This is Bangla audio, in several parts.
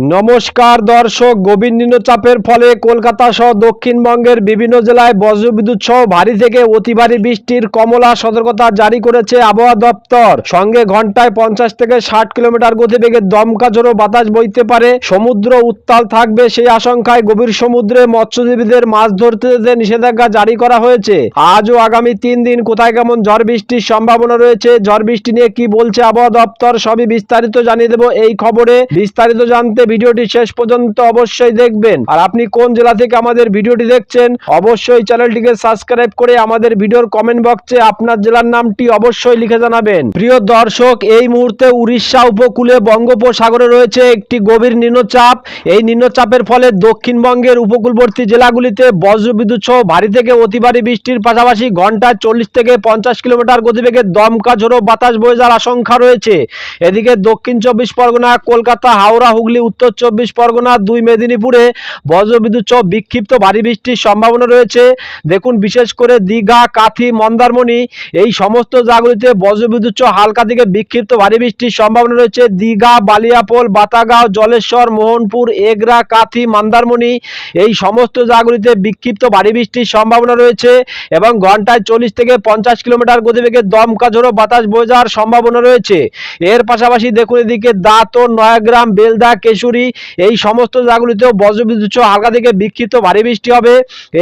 নমস্কার দর্শক, গভীর নিম্নচাপের ফলে কলকাতা সহ দক্ষিণবঙ্গের বিভিন্ন জেলায় বজ্রবিদ্যুৎ সহ ভারী থেকে অতি ভারী বৃষ্টির কমলা সতর্কতা জারি করেছে আবহাওয়া দপ্তর। সঙ্গে ঘন্টায় পঞ্চাশ থেকে ষাট কিলোমিটার গতিবেগে দমকা ঝোড়ো বাতাস বইতে পারে। সমুদ্র উত্তাল থাকবে সেই আশঙ্কায় গভীর সমুদ্রে মৎস্যজীবীদের মাছ ধরতে যেতে নিষেধাজ্ঞা জারি করা হয়েছে। আজ ও আগামী তিন দিন কোথায় কেমন ঝড় বৃষ্টির সম্ভাবনা রয়েছে, ঝড় বৃষ্টি নিয়ে কি বলছে আবহাওয়া দপ্তর সবই বিস্তারিত জানিয়ে দেবো এই খবরে। বিস্তারিত জানতে ভিডিওটি শেষ পর্যন্ত অবশ্যই দেখবেন। আর আপনি কোন জেলা থেকে আমাদের ভিডিওটি দেখছেন, অবশ্যই চ্যানেলটিকে সাবস্ক্রাইব করে আমাদের ভিডিওর কমেন্ট বক্সে আপনার জেলার নামটি অবশ্যই লিখে জানাবেন। প্রিয় দর্শক, এই মুহূর্তে উড়িষ্যা উপকূলে বঙ্গোপসাগরে রয়েছে একটি গভীর নিম্নচাপ। এই নিম্নচাপের ফলে দক্ষিণবঙ্গের উপকূলবর্তী জেলাগুলিতে বজ্রবিদ্যুৎ সহ ভারী থেকে অতি ভারী বৃষ্টির পাশাপাশি ঘন্টায় চল্লিশ থেকে পঞ্চাশ কিলোমিটার গতিবেগে দমকা ঝোড়ো বাতাস বয়ে যাওয়ার আশঙ্কা রয়েছে। এদিকে দক্ষিণ চব্বিশ পরগনা, কলকাতা, হাওড়া, হুগলি উত্তর চব্বিশ পরগনা, দুই মেদিনীপুরে বজ্রবিদ্যুৎ সহ বিক্ষিপ্ত ভারী বৃষ্টির সম্ভাবনা রয়েছে। দেখুন, বিশেষ করে দীঘা, কাথি, মন্দারমণি, এই সমস্ত জায়গাগুলিতে বজ্রবিদ্যুৎ সহ হালকা থেকে বিক্ষিপ্ত ভারী বৃষ্টির সম্ভাবনা রয়েছে। দীঘা, বালিয়াপোল, বাতাগাঁও, জলেশ্বর, মোহনপুর, এগরা, কাথি, মন্দারমণি, এই সমস্ত জায়গাগুলিতে বিক্ষিপ্ত ভারী বৃষ্টির সম্ভাবনা রয়েছে এবং ঘন্টায় চল্লিশ থেকে পঞ্চাশ কিলোমিটার গতিবেগে দমকা ঝোড়ো বাতাস বয়ে যাওয়ার সম্ভাবনা রয়েছে। এর পাশাপাশি দেখুন, এদিকে দাঁতন নয়াগ্রাম, বেলদা কেশুরি এই সমস্ত জায়গাগুলিতেও বজ্রবিদ্যুৎ সহ হালকা থেকে বিক্ষিপ্ত ভারী বৃষ্টি হবে।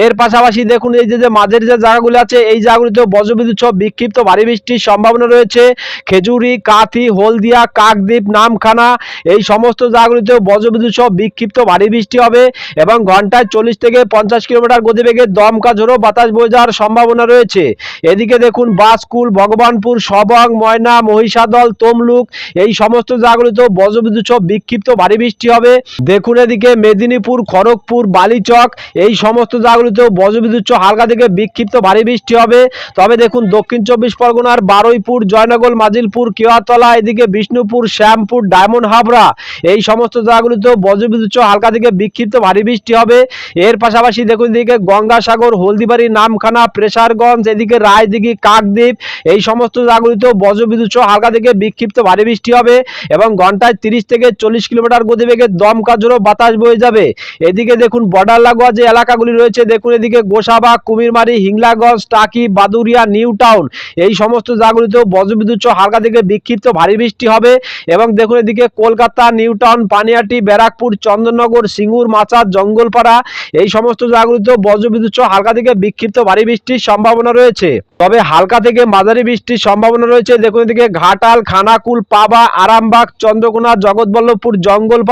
এর পাশাপাশি দেখুন, এই যে যে মাঝের যে জায়গাগুলি আছে, এই জায়গাগুলিতেও বজ্রবিদ্যুৎ সহ বিক্ষিপ্ত ভারী বৃষ্টির সম্ভাবনা রয়েছে। খেজুরি, কাথি, হলদিয়া, কাকদ্বীপ, নামখানা, এই সমস্ত জায়গাগুলিতেও বজ্রবিদ্যুৎ সহ বিক্ষিপ্ত ভারী বৃষ্টি হবে এবং ঘন্টায় চল্লিশ থেকে পঞ্চাশ কিলোমিটার গতিবেগে দমকা ঝোড়ো বাতাস বয়ে যাওয়ার সম্ভাবনা রয়েছে। এদিকে দেখুন, বাসকুল, ভগবানপুর, সবং, ময়না, মহিষাদল, তমলুক, এই সমস্ত জায়গাগুলিতেও বজ্রবিদ্যুৎ সহ বিক্ষিপ্ত ভারী বৃষ্টি হবে। দেখুন এদিকে মেদিনীপুর, খড়গপুর, বালিচক, এই সমস্ত জায়গাগুলিতেও বজ্রবিদ্যুৎ হালকা থেকে বিক্ষিপ্ত ভারী বৃষ্টি হবে। তবে দেখুন দক্ষিণ চব্বিশ পরগনার বারুইপুর, জয়নগর, মাজিলপুর, কেওয়াতলা, এদিকে বিষ্ণুপুর, শ্যামপুর, ডায়মন্ড হাবড়া, এই সমস্ত জায়গাগুলিতেও বজ্রবিদ্যুৎ হালকা থেকে বিক্ষিপ্ত ভারী বৃষ্টি হবে। এর পাশাপাশি দেখুন এদিকে গঙ্গাসাগর, হলদিবাড়ি, নামখানা, প্রেসারগঞ্জ, এদিকে রায়দিঘি, কাকদ্বীপ, এই সমস্ত জায়গাগুলিতেও বজ্রবিদ্যুৎ হালকা থেকে বিক্ষিপ্ত ভারী বৃষ্টি হবে এবং ঘন্টায় তিরিশ থেকে চল্লিশ কিলোমিটার গতিবেগে দমকা জোরো বাতাস বয়ে যাবে। এদিকে দেখুন বর্ডার লাগোয়া যে এলাকাগুলি রয়েছে, দেখুন এদিকে গোসাবা, কুমিরমারি, হিংলাগঞ্জ, টাকি, বাদুরিয়া, নিউ টাউন। এই সমস্ত জায়গাগুলিতেও বজ্রবিদ্যুৎ হালকা থেকে বিক্ষিপ্ত ভারী বৃষ্টি হবে এবং দেখুন এদিকে কলকাতা, নিউ টাউন, পানিয়াটি, ব্যারাকপুর, চন্দননগর, সিঙ্গুর, মাচার, জঙ্গলপাড়া, এই সমস্ত জায়গাগুলিতেও বজ্রবিদ্যুৎ হালকা থেকে বিক্ষিপ্ত ভারী বৃষ্টির সম্ভাবনা রয়েছে। তবে হালকা থেকে মাঝারি বৃষ্টির সম্ভাবনা রয়েছে। দেখুন এদিকে ঘাটাল, খানাকুল, পাবা, আরামবাগ, চন্দ্রকোনা, জগৎবল্লভপুর, জঙ্গলপাড়া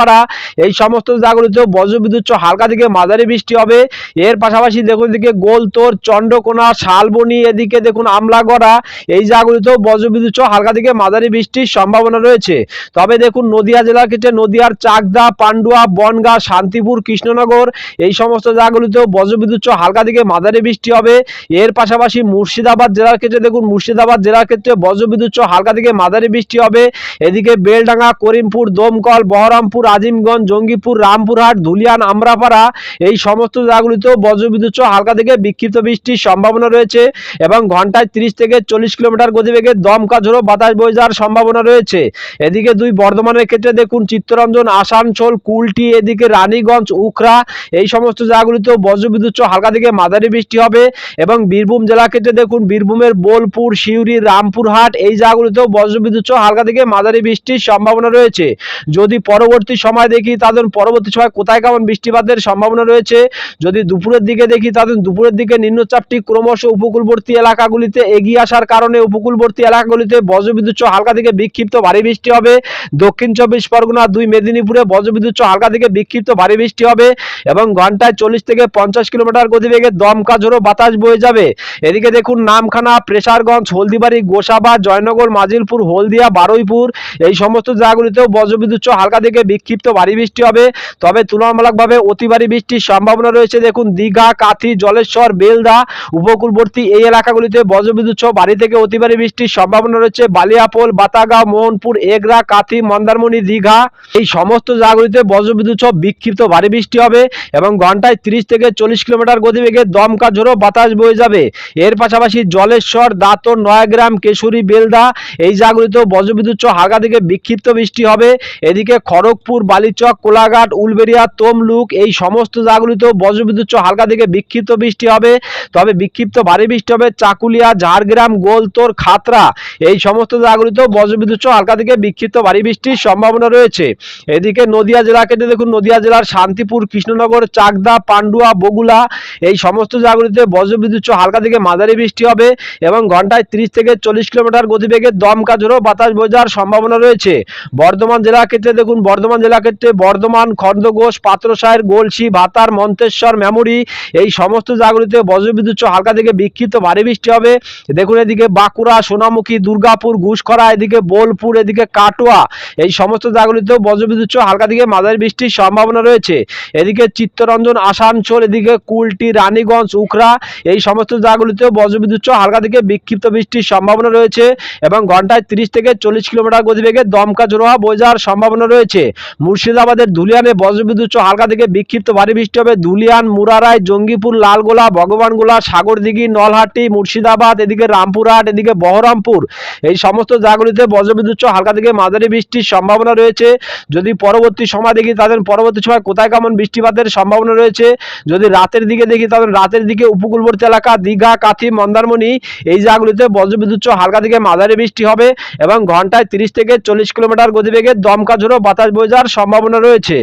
এই সমস্ত জায়গাগুলিতেও বজ্রবিদ্যুৎ হালকা থেকে মাঝারি বৃষ্টি হবে। এর পাশাপাশি দেখুন এদিকে গোলতোর, চন্দ্রকোনা, শালবনি, এদিকে দেখুন আমলাগড়া, এই জায়গাগুলিতেও বজ্রবিদ্যুৎ হালকা থেকে মাঝারি বৃষ্টির সম্ভাবনা রয়েছে। তবে দেখুন নদিয়া জেলার ক্ষেত্রে নদিয়ার চাকদা, পান্ডুয়া, বনগা, শান্তিপুর, কৃষ্ণনগর, এই সমস্ত জায়গাগুলিতেও বজ্রবিদ্যুৎ হালকা থেকে মাঝারি বৃষ্টি হবে। এর পাশাপাশি মুর্শিদাবাদ জেলার ক্ষেত্রে দেখুন মুর্শিদাবাদ জেলার ক্ষেত্রে বজ্রবিদ্যুৎ হালকা থেকে মাঝারি বৃষ্টি হবে। এদিকে বেলডাঙ্গা, করিমপুর, দমকল, বহরমপুর আজিমগঞ্জ, জঙ্গিপুর, রামপুরহাট, ধুলিয়ান, আমরাপাড়া এই সমস্ত জায়গাগুলিতেও বজ্রবিদ্যুৎ হালকা থেকে বিক্ষিপ্ত বৃষ্টির সম্ভাবনা রয়েছে এবং ঘন্টায় তিরিশ থেকে চল্লিশ কিলোমিটার গতিবেগে দমকা ঝোড়ো বাতাস বয়ে যাওয়ার সম্ভাবনা রয়েছে। এদিকে দুই বর্ধমানের ক্ষেত্রে দেখুন চিত্তরঞ্জন, আসানসোল, কুলটি, এদিকে রানীগঞ্জ উখরা এই সমস্ত জায়গাগুলিতেও বজ্রবিদ্যুৎ হালকা থেকে মাঝারি বৃষ্টি হবে এবং বীরভূম জেলার ক্ষেত্রে দেখুন বীরভূমের বোলপুর, সিউড়ি, রামপুরহাট এই জায়গাগুলিতেও বজ্রবিদ্যুৎ হালকা থেকে মাঝারি বৃষ্টির সম্ভাবনা রয়েছে। যদি পরবর্তী সময় দেখি তাদের পরবর্তী সময় কোথায় কেমন বৃষ্টিপাতের সম্ভাবনা রয়েছে। যদি দুপুরের দিকে দেখি তাদের দুপুরের দিকে নিম্নচাপটি ক্রমশ উপকূলবর্তী এলাকাগুলিতে এগিয়ে আসার কারণে উপকূলবর্তী এলাকাগুলিতে বজ্রবিদ্যুৎ হালকা থেকে বিক্ষিপ্ত ভারী বৃষ্টি হবে। দক্ষিণ চব্বিশ পরগনা দুই মেদিনীপুরে বজ্রবিদ্যুৎ হালকা থেকে বিক্ষিপ্ত ভারী বৃষ্টি হবে এবং ঘন্টায় চল্লিশ থেকে পঞ্চাশ কিলোমিটার গতিবেগে দমকা ঝোড়ো বাতাস বয়ে যাবে। এদিকে দেখুন নামখানা, প্রেসারগঞ্জ, হলদিবাড়ি, গোসাবা, জয়নগর, মাজিলপুর, হলদিয়া, বারুইপুর এই সমস্ত জায়গাগুলিতেও বজ্রবিদ্যুৎ হালকা থেকে বিক্ষিপ্ত ভারী বৃষ্টি হবে। তবে তুলনামূলকভাবে অতি ভারী বৃষ্টির সম্ভাবনা রয়েছে। দেখুন, দীঘা, কাথি, জলেশ্বর, বেলদা, উপকূলবর্তী এই এলাকাগুলিতে বজ্রবিদ্যুৎ সহ ভারী থেকে অতি ভারী বৃষ্টির সম্ভাবনা রয়েছে। বালিয়াপোল বাতাগা মোহনপুর, এগরা, কাথি, মন্দারমণি, দীঘা এই সমস্ত জায়গাগুলিতে বজ্রবিদ্যুৎ সহ বিক্ষিপ্ত ভারী বৃষ্টি হবে এবং ঘন্টায় তিরিশ থেকে চল্লিশ কিলোমিটার গতিবেগে দমকা ঝোড়ো বাতাস বয়ে যাবে। এর পাশাপাশি জলেশ্বর দাঁতন নয়াগ্রাম, কেশুরি, বেলদা এই জায়গাগুলিতেও বজ্রবিদ্যুৎ সহ হালকা থেকে বিক্ষিপ্ত বৃষ্টি হবে। এদিকে খড়গপুর পিরোজপুর বালিচক, কোলাঘাট, উলবেড়িয়া, তমলুক এই সমস্ত জায়গাগুলিতেও বজ্রবিদ্যুৎ হালকা থেকে বিক্ষিপ্ত বৃষ্টি হবে। তবে বিক্ষিপ্ত ভারী বৃষ্টি হবে চাকুলিয়া, ঝাড়গ্রাম, গোলতোর খাতরা এই সমস্ত জায়গাগুলিতেও বজ্রবিদ্যুৎ হালকা থেকে বিক্ষিপ্ত ভারী বৃষ্টির সম্ভাবনা রয়েছে। এদিকে নদিয়া জেলা কেটে দেখুন, নদিয়া জেলার শান্তিপুর, কৃষ্ণনগর, চাকদা, পান্ডুয়া, বগুলা এই সমস্ত জায়গাগুলিতে বজ্রবিদ্যুৎ হালকা থেকে মাঝারি বৃষ্টি হবে এবং ঘন্টায় তিরিশ থেকে চল্লিশ কিলোমিটার গতিবেগে দমকা ঝোড়ো বাতাস যাওয়ার সম্ভাবনা রয়েছে। বর্ধমান জেলা ক্ষেত্রে দেখুন, বর্ধমান জেলা ক্ষেত্রে বর্ধমান খড়দঘোষ পাত্রসায়ের গোলসি, ভাতার, মন্তেশ্বর, মেমরি, এই সমস্ত জায়গাগুলিতে বজ্রবিদ্যুৎ হালকা থেকে বিক্ষিপ্ত ভারী বৃষ্টি হবে। দেখুন এদিকে বাঁকুড়া, সোনামুখী, দুর্গাপুর, ঘুষখরা, এদিকে বোলপুর, এদিকে কাটোয়া, এই সমস্ত জায়গাগুলিতেও বজ্রবিদ্যুৎ হালকা থেকে মাঝারি বৃষ্টির সম্ভাবনা রয়েছে। এদিকে চিত্তরঞ্জন, আসানসোল, এদিকে কুলটি, রানীগঞ্জ উখরা এই সমস্ত জায়গাগুলিতেও বজ্রবিদ্যুৎ হালকা থেকে বিক্ষিপ্ত বৃষ্টির সম্ভাবনা রয়েছে এবং ঘন্টায় তিরিশ থেকে চল্লিশ কিলোমিটার গতিবেগে দমকা জোড়া বোঝার সম্ভাবনা রয়েছে। মুর্শিদাবাদের ধুলিয়ানে বজ্রবিদ্যুৎ হালকা থেকে বিক্ষিপ্ত ভারী বৃষ্টি হবে। দুলিয়ান মুরারায় জঙ্গিপুর, লালগোলা, ভগবানগোলা, সাগরদিঘি, নলহাটি, মুর্শিদাবাদ, এদিকে রামপুরহাট, এদিকে বহরমপুর। এই সমস্ত জায়গাগুলিতে বজ্রবিদ্যুৎ হালকা থেকে মাঝারি বৃষ্টির সম্ভাবনা রয়েছে। যদি পরবর্তী সময় দেখি তাদের পরবর্তী সময় কোথায় কেমন বৃষ্টিপাতের সম্ভাবনা রয়েছে? যদি রাতের দিকে দেখি তাদের রাতের দিকে উপকূলবর্তী এলাকা, দীঘা, কাথি, মন্দারমণি, এই জায়গাগুলিতে বজ্রবিদ্যুৎ হালকা থেকে মাঝারি বৃষ্টি হবে এবং ঘন্টায় তিরিশ থেকে চল্লিশ কিলোমিটার গতিবেগে দমকা ঝোড়ো বাতাস বয়ে সম্ভাবনা রয়েছে।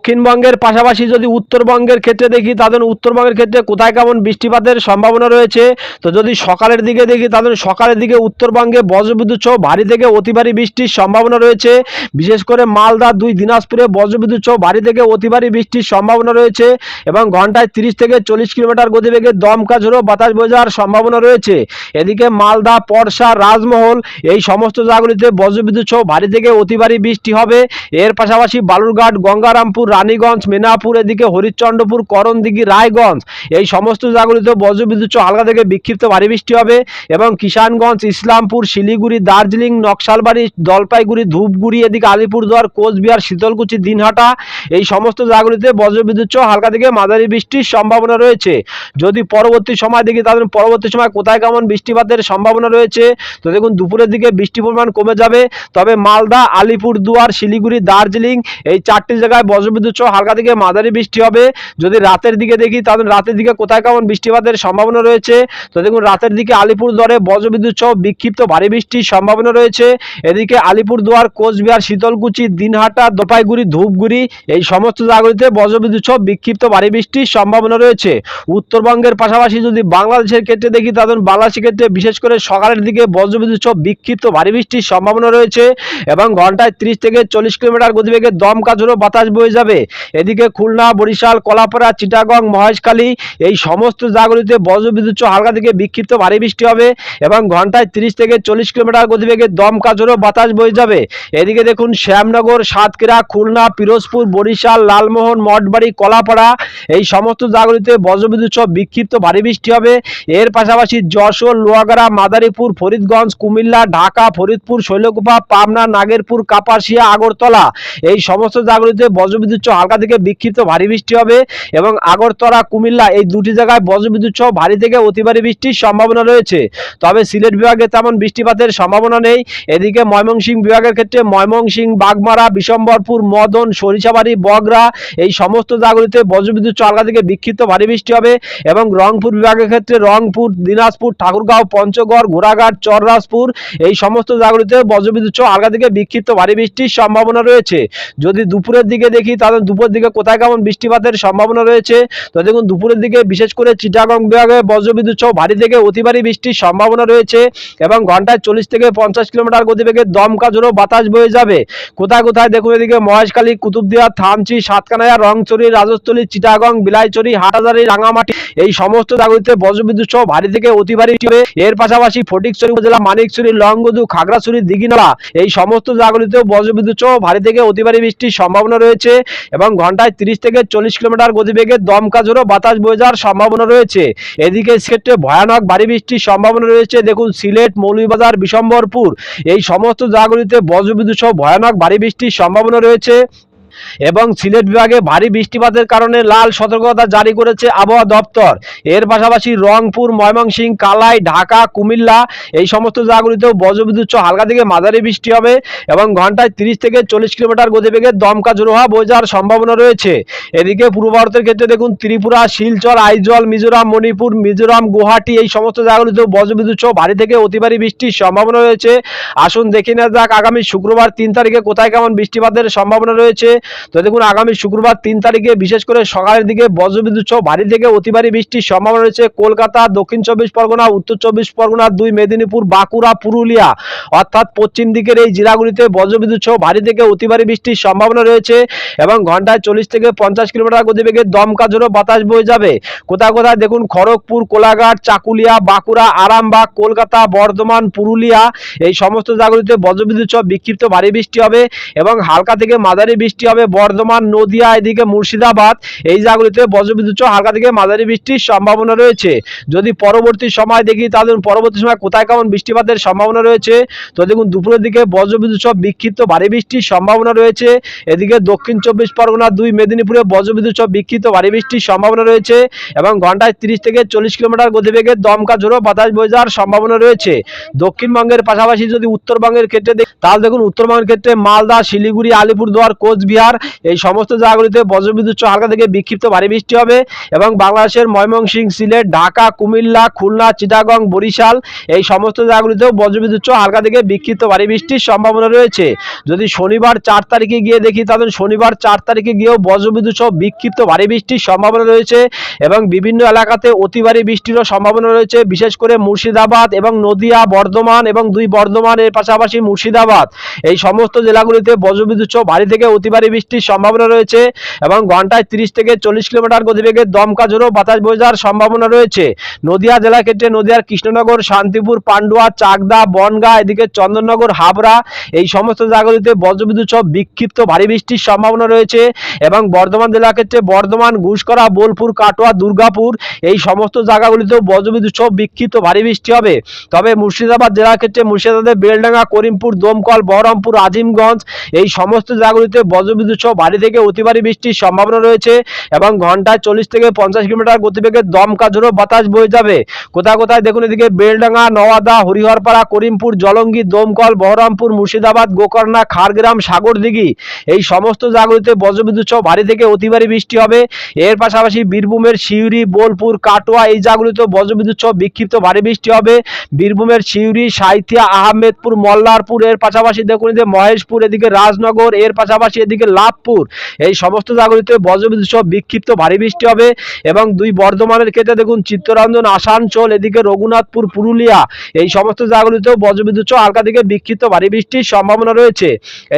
দক্ষিণবঙ্গের পাশাপাশি যদি উত্তরবঙ্গের ক্ষেত্রে দেখি, তাদের উত্তরবঙ্গের ক্ষেত্রে কোথায় কেমন বৃষ্টিপাতের সম্ভাবনা রয়েছে? তো যদি সকালের দিকে দেখি, তাদের সকালের দিকে উত্তরবঙ্গে বজ্রবিদ্যুৎ সহ ভারী থেকে অতি ভারী বৃষ্টির সম্ভাবনা রয়েছে। বিশেষ করে মালদা দুই, দিনাজপুরে বজ্রবিদ্যুৎ সহ ভারী থেকে অতি ভারী বৃষ্টির সম্ভাবনা রয়েছে এবং ঘন্টায় তিরিশ থেকে চল্লিশ কিলোমিটার গতিবেগে দমকা ঝোড়ো বাতাস যাওয়ার সম্ভাবনা রয়েছে। এদিকে মালদা পরশা রাজমহল এই সমস্ত জায়গাগুলিতে বজ্রবিদ্যুৎ সহ ভারী থেকে অতি ভারী বৃষ্টি হবে। এর পাশাপাশি বালুরঘাট, গঙ্গারামপুর রানীগঞ্জ মেনাপুর এদিকে হরিশ্চন্দ্রপুর, করণদিঘি, রায়গঞ্জ। এই সমস্ত জায়গাগুলিতে বজ্রবিদ্যুৎ হালকা থেকে বিক্ষিপ্ত ভারী বৃষ্টি হবে এবং কিষানগঞ্জ, ইসলামপুর, শিলিগুড়ি, দার্জিলিং, নকশালবাড়ি জলপাইগুড়ি ধূপগুড়ি, এদিকে আলিপুরদুয়ার, কোচবিহার, শীতলকুচি, দিনহাটা এই সমস্ত জায়গাগুলিতে বজ্রবিদ্যুৎ হালকা থেকে মাঝারি বৃষ্টির সম্ভাবনা রয়েছে। যদি পরবর্তী সময় দেখি তাহলে পরবর্তী সময় কোথায় কেমন বৃষ্টিপাতের সম্ভাবনা রয়েছে, তো দেখুন দুপুরের দিকে বৃষ্টির পরিমাণ কমে যাবে। তবে মালদা, আলিপুরদুয়ার, শিলিগুড়ি, দার্জিলিং এই চারটি জায়গায় বজ্রবিদ্যুৎ সহ হালকা থেকে মাঝারি বৃষ্টি হবে। যদি রাতের দিকে দেখি, তাহলে রাতের দিকে কোথায় কেমন বৃষ্টিপাতের সম্ভাবনা রয়েছে? তো দেখুন, রাতের দিকে আলিপুরদুয়ারে বজ্রবিদ্যুৎ সহ বিক্ষিপ্ত ভারী বৃষ্টির সম্ভাবনা রয়েছে। এদিকে আলিপুরদুয়ার, কোচবিহার, শীতলকুচি, দিনহাটা, দোপাইগুড়ি, ধূপগুড়ি, এই সমস্ত জায়গাগুলিতে বজ্রবিদ্যুৎ সহ বিক্ষিপ্ত ভারী বৃষ্টির সম্ভাবনা রয়েছে। উত্তরবঙ্গের পাশাপাশি যদি বাংলাদেশের ক্ষেত্রে দেখি, তাহলে বাংলাদেশের ক্ষেত্রে বিশেষ করে সকালের দিকে বজ্রবিদ্যুৎ সহ বিক্ষিপ্ত ভারী বৃষ্টির সম্ভাবনা রয়েছে এবং ঘন্টায় ত্রিশ থেকে চল্লিশ কিলোমিটার গতিবেগে দমকা ঝোড়ো বাতাস বয়ে যাবে। এদিকে খুলনা, বরিশাল, কলাপাড়া, চিটাগং, মহেশখালী এই সমস্ত জায়গাগুলিতে বজ্রবিদ্যুৎ হালকা থেকে বিক্ষিপ্ত ভারী বৃষ্টি হবে এবং ঘন্টায় তিরিশ থেকে চল্লিশ কিলোমিটার গতিবেগে দমকা বাতাস বয়ে যাবে। এদিকে দেখুন শ্যামনগর, সাতক্ষীরা, খুলনা, পিরোজপুর, বরিশাল, লালমোহন, মঠবাড়ি, কলাপাড়া এই সমস্ত জায়গাগুলিতে বজ্রবিদ্যুৎ সহ বিক্ষিপ্ত ভারী বৃষ্টি হবে। এর পাশাপাশি যশোর, লোহাগাড়া, মাদারীপুর, ফরিদগঞ্জ, কুমিল্লা, ঢাকা, ফরিদপুর, শৈলকুপা, পাবনা, নাগেরপুর, কাপাসিয়া, আগরতলা এই সমস্ত জায়গাগুলিতে বজ্রবিদ্যুৎ সহ হালকা থেকে বিক্ষিপ্ত ভারী বৃষ্টি হবে এবং আগরতলা, কুমিল্লা এই দুটি জায়গায় বজ্রবিদ্যুৎ সহ ভারী থেকে অতি ভারী বৃষ্টির সম্ভাবনা রয়েছে। তবে সিলেট বিভাগে তেমন বৃষ্টিপাতের সম্ভাবনা নেই। এদিকে ময়মনসিংহ বিভাগের ক্ষেত্রে ময়মনসিংহ, বাগমারা, বিশম্বরপুর, মদন, সরিষাবাড়ি, বগরা এই সমস্ত জায়গাগুলিতে বজ্রবিদ্যুৎ সহ হালকা থেকে বিক্ষিপ্ত ভারী বৃষ্টি হবে এবং রংপুর বিভাগের ক্ষেত্রে রংপুর, দিনাজপুর, ঠাকুরগাঁও, পঞ্চগড়, ঘোড়াঘাট, চররাজপুর এই সমস্ত জায়গাগুলিতে বজ্রবিদ্যুৎ সহ হালকা থেকে বিক্ষিপ্ত ভারী বৃষ্টির সম্ভাবনা রয়েছে। যদি দুপুরের দিকে দেখি তাহলে দুপুরের দিকে কোথায় কেমন বৃষ্টিপাতের সম্ভাবনা রয়েছে? তো দেখুন, দুপুরের দিকে বিশেষ করে চিটাগং বিভাগে বজ্রবিদ্যুৎ সহ ভারী থেকে অতি ভারী বৃষ্টির সম্ভাবনা রয়েছে এবং ঘন্টায় চল্লিশ থেকে পঞ্চাশ কিলোমিটার গতিবেগে দমকা জোরো বাতাস বয়ে যাবে। কোথায় কোথায় দেখুন এদিকে মহেশখালী, কুতুবদিয়া, থানচি, সাতকানায়া, রংচুরি, রাজস্থলী, চিটাগং, বিলাইচুরি হাটাজারি রাঙামাটি এই সমস্ত জায়গাগুলিতে বজ্রবিদ্যুৎ সহ ভারী থেকে অতি ভারী হবে। এর পাশাপাশি ফটিকছড়ি উপজেলা, মানিকছড়ি, লংগদু, খাগড়াছড়ি, দিঘিনালা এই সমস্ত জায়গাগুলিতেও বজ্রবিদ্যুৎ সহ ভারী থেকে অতি ভারী বৃষ্টির সম্ভাবনা রয়েছে। এবং ঘন্টায় তিরিশ থেকে চল্লিশ কিলোমিটার গতিবেগে দমকা জোরো বাতাস বয়ে যাওয়ার সম্ভাবনা রয়েছে। এদিকে সেটে ভয়ানক ভারী বৃষ্টির সম্ভাবনা রয়েছে। দেখুন, সিলেট, মৌলভীবাজার, বিশম্বরপুর, এই সমস্ত জায়গাগুলিতে বজ্রবিদ্যুৎ সহ ভয়ানক ভারী বৃষ্টির সম্ভাবনা রয়েছে। এবং সিলেট বিভাগে ভারী বৃষ্টিপাতের কারণে লাল সতর্কতা জারি করেছে আবহাওয়া দপ্তর। এর পাশাপাশি রংপুর, ময়মনসিংহ, কালাই, ঢাকা, কুমিল্লা এই সমস্ত জায়গাগুলিতেও বজ্রবিদ্যুৎ হালকা থেকে মাঝারি বৃষ্টি হবে এবং ঘন্টায় তিরিশ থেকে চল্লিশ কিলোমিটার গতিবেগে দমকা জোর হওয়া বয়ে যাওয়ার সম্ভাবনা রয়েছে। এদিকে পূর্ব ভারতের ক্ষেত্রে দেখুন, ত্রিপুরা, শিলচর, আইজল, মিজোরাম, মণিপুর, মিজোরাম, গুয়াহাটি এই সমস্ত জায়গাগুলিতেও বজ্রবিদ্যুৎ ভারী থেকে অতি ভারী বৃষ্টির সম্ভাবনা রয়েছে। আসুন দেখে নেওয়া যাক, আগামী শুক্রবার তিন তারিখে কোথায় কেমন বৃষ্টিপাতের সম্ভাবনা রয়েছে। তো দেখুন, আগামী শুক্রবার তিন তারিখে বিশেষ করে সকালের দিকে বজ্রবিদ্যুৎ সহ ভারী থেকে অতি ভারী বৃষ্টির সম্ভাবনা রয়েছে কলকাতা, দক্ষিণ চব্বিশ পরগনা, উত্তর চব্বিশ পরগনা, দুই মেদিনীপুর, বাঁকুড়া, পুরুলিয়া। অর্থাৎ পশ্চিম দিকের এই জেলাগুলিতে বজ্রবিদ্যুৎ সহ ভারী থেকে অতি ভারী বৃষ্টির সম্ভাবনা রয়েছে এবং ঘন্টায় চল্লিশ থেকে পঞ্চাশ কিলোমিটার গতিবেগে দমকা জোরো বাতাস বয়ে যাবে। কোথায় কোথায় দেখুন, খড়গপুর, কোলাঘাট, চাকুলিয়া, বাঁকুড়া, আরামবাগ, কলকাতা, বর্ধমান, পুরুলিয়া, এই সমস্ত জায়গাগুলিতে বজ্রবিদ্যুৎ সহ বিক্ষিপ্ত ভারী বৃষ্টি হবে এবং হালকা থেকে মাঝারি বৃষ্টি হবে। বর্ধমান, নদিয়া, এদিকে মুর্শিদাবাদ। এই জায়গাগুলিতে বজ্রবিদ্যুৎ হালকা থেকে মাঝারি বৃষ্টির সম্ভাবনা রয়েছে। যদি পরবর্তী সময় দেখি, তাহলে পরবর্তী সময় কোথায় কেমন বৃষ্টিপাতের সম্ভাবনা রয়েছে? তো দেখুন, দুপুরের দিকে বজ্রবিদ্যুৎ সহ বিক্ষিপ্ত ভারী বৃষ্টির সম্ভাবনা রয়েছে। এদিকে দক্ষিণ চব্বিশ পরগনা, দুই মেদিনীপুরে বজ্রবিদ্যুৎ সহ বিক্ষিপ্ত ভারী বৃষ্টির সম্ভাবনা রয়েছে এবং ঘন্টায় তিরিশ থেকে চল্লিশ কিলোমিটার গতিবেগে দমকা ঝোড়ো বাতাস বয়ে যাওয়ার সম্ভাবনা রয়েছে। দক্ষিণবঙ্গের পাশাপাশি যদি উত্তরবঙ্গের ক্ষেত্রে তাহলে দেখুন, উত্তরবঙ্গের ক্ষেত্রে মালদা, শিলিগুড়ি, আলিপুরদুয়ার, কোচবিহার এই সমস্ত জায়গাগুলিতে বজ্রবিদ্যুৎ সহ হালকা থেকে বিক্ষিপ্ত ভারী বৃষ্টি হবে এবং বাংলাদেশের ময়মনসিংহ সিলেট, ঢাকা, কুমিল্লা, খুলনা, চিটাগং, বরিশাল এই সমস্ত জায়গাগুলিতেও বজ্রবিদ্যুৎ সহ হালকা থেকে বিক্ষিপ্ত ভারী বৃষ্টির সম্ভাবনা রয়েছে। যদি শনিবার চার তারিখে গিয়ে দেখি, তাহলে শনিবার চার তারিখে গিয়েও বজ্রবিদ্যুৎ সহ বিক্ষিপ্ত ভারী বৃষ্টির সম্ভাবনা রয়েছে এবং বিভিন্ন এলাকাতে অতি ভারী বৃষ্টিরও সম্ভাবনা রয়েছে, বিশেষ করে মুর্শিদাবাদ এবং নদিয়া, বর্ধমান এবং দুই বর্ধমানের পাশাপাশি মুর্শিদাবাদ। এই সমস্ত জেলাগুলিতে বজ্রবিদ্যুৎ সহ ভারী থেকে অতি ভারী বৃষ্টির সম্ভাবনা রয়েছে এবং ঘন্টায় তিরিশ থেকে চল্লিশ কিলোমিটার গতিবেগে দমকা জোরো বাতাস বয়ে যাওয়ার সম্ভাবনা রয়েছে। নদিয়া জেলার ক্ষেত্রে নদিয়ার কৃষ্ণনগর, শান্তিপুর, পান্ডুয়া, চাকদা, বনগা, এদিকে চন্দননগর, হাবড়া এই সমস্ত জায়গাগুলিতে বজ্রবিদ্যুৎ সহ বিক্ষিপ্ত ভারী বৃষ্টির সম্ভাবনা রয়েছে এবং বর্ধমান জেলার ক্ষেত্রে বর্ধমান, ঘুষকরা, বোলপুর, কাটোয়া, দুর্গাপুর এই সমস্ত জায়গাগুলিতেও বজ্রবিদ্যুৎ সহ বিক্ষিপ্ত ভারী বৃষ্টি হবে। তবে মুর্শিদাবাদ জেলার ক্ষেত্রে মুর্শিদাবাদের, বেলডাঙ্গা, করিমপুর, দমকল, বহরমপুর, আজিমগঞ্জ এই সমস্ত জায়গাগুলিতে বজ্রবিদ্যুৎ সহ ভারী থেকে অতি ভারী বৃষ্টির সম্ভাবনা রয়েছে এবং ঘন্টায় চল্লিশ থেকে পঞ্চাশ কিলোমিটার গতিবেগে দমকা ঝোড়ো বাতাস বয়ে যাবে। কোথায় কোথায় দেখুন এদিকে বেলডাঙ্গা, নওয়াদা, হরিহরপাড়া, করিমপুর, জলঙ্গি, দমকল, বহরমপুর, মুর্শিদাবাদ, গোকর্ণা খারগ্রাম সাগরদিঘি এই সমস্ত জায়গাগুলিতে বজ্রবিদ্যুৎ সহ ভারী থেকে অতি ভারী বৃষ্টি হবে। এর পাশাপাশি বীরভূমের সিউড়ি, বোলপুর, কাটোয়া এই জায়গাগুলিতেও বজ্রবিদ্যুৎ সহ বিক্ষিপ্ত ভারী বৃষ্টি হবে। বীরভূমের সিউড়ি, সাঁইথিয়া, আহমেদপুর, মল্লারপুর এর পাশাপাশি দেখুন এদিকে মহেশপুর, এদিকে রাজনগর, এর পাশাপাশি এদিকে লাভপুর। এই সমস্ত জায়গাগুলিতে বজ্রবিদ্যুৎ সহ বিক্ষিপ্ত ভারী বৃষ্টি হবে এবং দুই বর্ধমানের ক্ষেত্রে দেখুন চিত্তরঞ্জন, আসানসোল, এদিকে রঘুনাথপুর, পুরুলিয়া, এই সমস্ত জায়গাগুলিতেও বজ্রবিদ্যুৎ সহ হালকা থেকে বিক্ষিপ্ত ভারী বৃষ্টির সম্ভাবনা রয়েছে।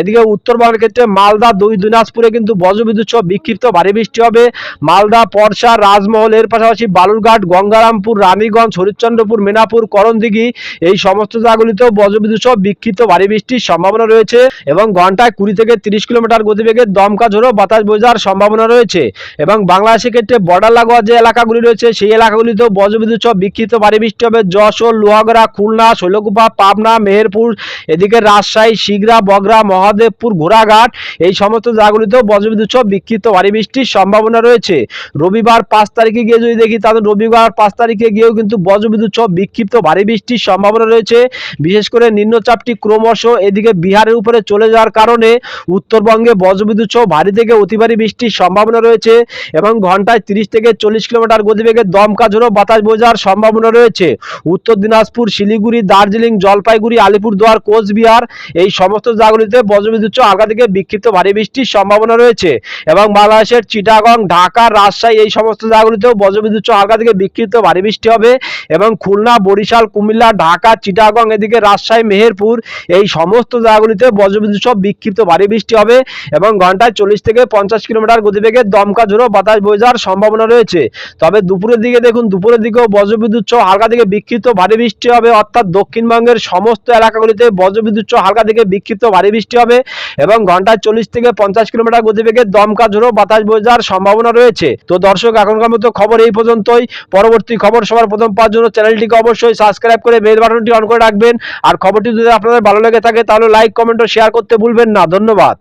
এদিকে উত্তরবঙ্গের ক্ষেত্রে মালদা দুই, দিনাজপুরে কিন্তু বজ্রবিদ্যুৎ সহ বিক্ষিপ্ত ভারী বৃষ্টি হবে। মালদা, পরশা, রাজমহল, এর পাশাপাশি বালুরঘাট, গঙ্গারামপুর, রানীগঞ্জ, হরিশ্চন্দ্রপুর, মেনাপুর, করণদিঘি, এই সমস্ত জায়গাগুলিতেও বজ্রবিদ্যুৎ সহ বিক্ষিপ্ত ভারী বৃষ্টির সম্ভাবনা রয়েছে এবং ঘন্টায় কুড়ি থেকে তিরিশ কিলোমিটার গতিবেগে দমকা ঝোড়ো বাতাস যাওয়ার সম্ভাবনা রয়েছে এবং বাংলাদেশের ক্ষেত্রে বর্ডার লাগোয়া যে এলাকাগুলি রয়েছে, সেই এলাকাগুলিতেও বজ্রবিদ্যুৎ সহ বিক্ষিপ্ত ভারী বৃষ্টি হবে। যশোর লোহাগড়া, খুলনা, শৈলকুপা, পাবনা, মেহেরপুর, এদিকে রাজশাহী, শিগরা বগরা মহাদেবপুর, ঘোড়াঘাট, এই সমস্ত জায়গাগুলিতেও বজ্রবিদ্যুৎ সহ বিক্ষিপ্ত ভারী বৃষ্টির সম্ভাবনা রয়েছে। রবিবার পাঁচ তারিখে গিয়ে যদি দেখি, তাহলে রবিবার পাঁচ তারিখে গিয়েও কিন্তু বজ্রবিদ্যুৎ সহ বিক্ষিপ্ত ভারী বৃষ্টির সম্ভাবনা রয়েছে। বিশেষ করে নিম্নচাপটি ক্রমশ এদিকে বিহারের উপরে চলে যাওয়ার কারণে উত্তরবঙ্গে বজ্রবিদ্যুৎ সহ ভারী থেকে অতি ভারী বৃষ্টির সম্ভাবনা রয়েছে এবং ঘন্টায় তিরিশ থেকে চল্লিশ কিলোমিটার গতিবেগে দমকা ঝোড়ো বাতাস যাওয়ার সম্ভাবনা রয়েছে। উত্তর দিনাজপুর, শিলিগুড়ি, দার্জিলিং, জলপাইগুড়ি, আলিপুরদুয়ার, কোচবিহার এই সমস্ত জায়গাগুলিতে বজ্রবিদ্যুৎ সহ হালকা থেকে বিক্ষিপ্ত ভারী বৃষ্টির সম্ভাবনা রয়েছে এবং বাংলাদেশের চিটাগং, ঢাকা, রাজশাহী এই সমস্ত জায়গাগুলিতেও বজ্রবিদ্যুৎ সহ হালকা থেকে বিক্ষিপ্ত ভারী বৃষ্টি হবে এবং খুলনা, বরিশাল, কুমিল্লা, ঢাকা, চিটাগং এদিকে রাজশাহী, মেহেরপুর এই সমস্ত জায়গাগুলিতে বজ্রবিদ্যুৎ সহ বিক্ষিপ্ত ভারী বৃষ্টি হবে এবং ঘন্টায় চল্লিশ থেকে পঞ্চাশ কিলোমিটার গতিবেগে দমকা ঝোড়ো বাতাস বয়ে যাওয়ার সম্ভাবনা রয়েছে। তবে দুপুরের দিকে দেখুন, দুপুরের দিকেও বজ্রবিদ্যুৎ সহ হালকা থেকে বিক্ষিপ্ত ভারী বৃষ্টি হবে, অর্থাৎ দক্ষিণবঙ্গের সমস্ত এলাকাগুলিতে বজ্রবিদ্যুৎ সহ হালকা থেকে বিক্ষিপ্ত ভারী বৃষ্টি হবে এবং ঘন্টায় চল্লিশ থেকে পঞ্চাশ কিলোমিটার গতিবেগে দমকা ঝোড়ো বাতাস বয়ে যাওয়ার সম্ভাবনা রয়েছে। তো দর্শক, এখনকার মতো খবর এই পর্যন্তই। পরবর্তী খবর সবার প্রথম পাওয়ার জন্য চ্যানেলটিকে অবশ্যই সাবস্ক্রাইব করে বেল বাটনটি অন করে রাখবেন। আর খবরটি যদি আপনাদের ভালো লেগে থাকে, তাহলে লাইক, কমেন্ট ও শেয়ার করতে ভুলবেন না। ধন্যবাদ।